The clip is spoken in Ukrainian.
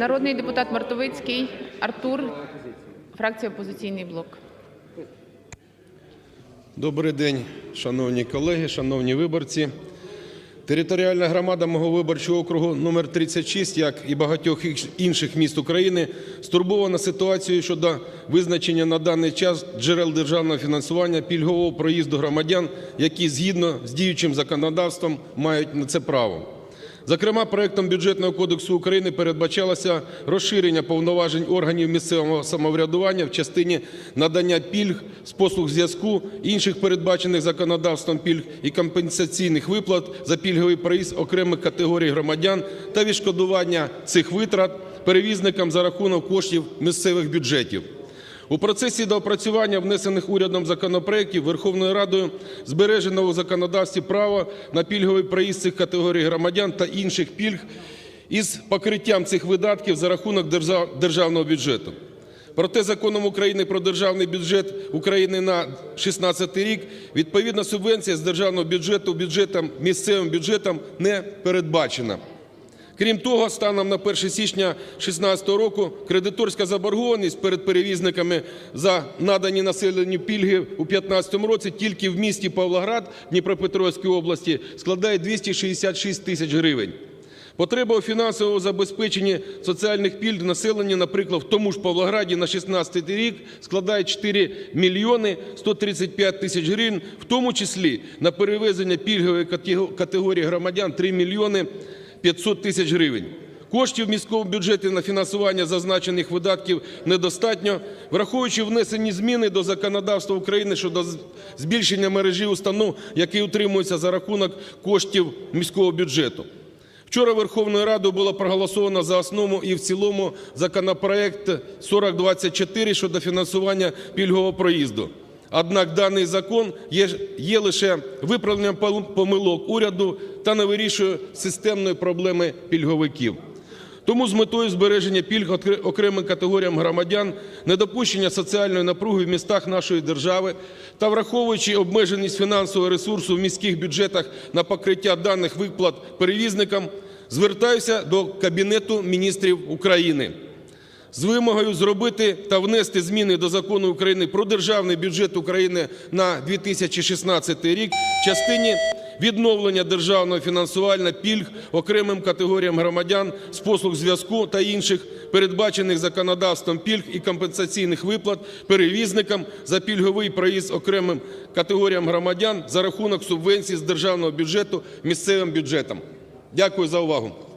Народний депутат Мартовицький Артур, фракція Опозиційний блок. Добрий день, шановні колеги, шановні виборці. Територіальна громада мого виборчого округу номер 36, як і багатьох інших- міст України, стурбована ситуацією щодо визначення на даний час джерел державного фінансування пільгового проїзду громадян, які згідно з діючим законодавством мають на це право. Зокрема, проектом бюджетного кодексу України передбачалося розширення повноважень органів місцевого самоврядування в частині надання пільг з послуг зв'язку, інших передбачених законодавством пільг і компенсаційних виплат за пільговий проїзд окремих категорій громадян та відшкодування цих витрат перевізникам за рахунок коштів місцевих бюджетів. У процесі доопрацювання внесених урядом законопроєктів Верховною Радою збережено у законодавстві право на пільговий проїзд цих категорій громадян та інших пільг із покриттям цих видатків за рахунок державного бюджету. Проте Законом України про державний бюджет України на 2016 рік відповідна субвенція з державного бюджету бюджетам місцевим бюджетам не передбачена. Крім того, станом на 1 січня 2016 року кредиторська заборгованість перед перевізниками за надані населенню пільги у 2015 році тільки в місті Павлоград Дніпропетровської області складає 266 тисяч гривень. Потреба у фінансовому забезпеченні соціальних пільг населення, наприклад, в тому ж Павлограді на 2016 рік складає 4 мільйони 135 тисяч гривень, в тому числі на перевезення пільгової катего- категорії громадян 3 мільйони 500 тисяч гривень. Коштів в міському бюджеті на фінансування зазначених видатків недостатньо, враховуючи внесені зміни до законодавства України щодо збільшення мережі установ, які утримуються за рахунок коштів міського бюджету. Вчора Верховною Радою було проголосовано за основу і в цілому законопроект 4024 щодо фінансування пільгового проїзду. Однак даний закон є, є лише виправленням помилок уряду та не вирішує системної проблеми пільговиків. Тому з метою збереження пільг окремим категоріям громадян, недопущення соціальної напруги в містах нашої держави та враховуючи обмеженість фінансового ресурсу в міських бюджетах на покриття даних виплат перевізникам, звертаюся до Кабінету міністрів України з вимогою зробити та внести зміни до Закону України про Державний бюджет України на 2016 рік в частині відновлення державного фінансування пільг окремим категоріям громадян з послуг зв'язку та інших передбачених законодавством пільг і компенсаційних виплат перевізникам за пільговий проїзд окремим категоріям громадян за рахунок субвенцій з державного бюджету місцевим бюджетам. Дякую за увагу.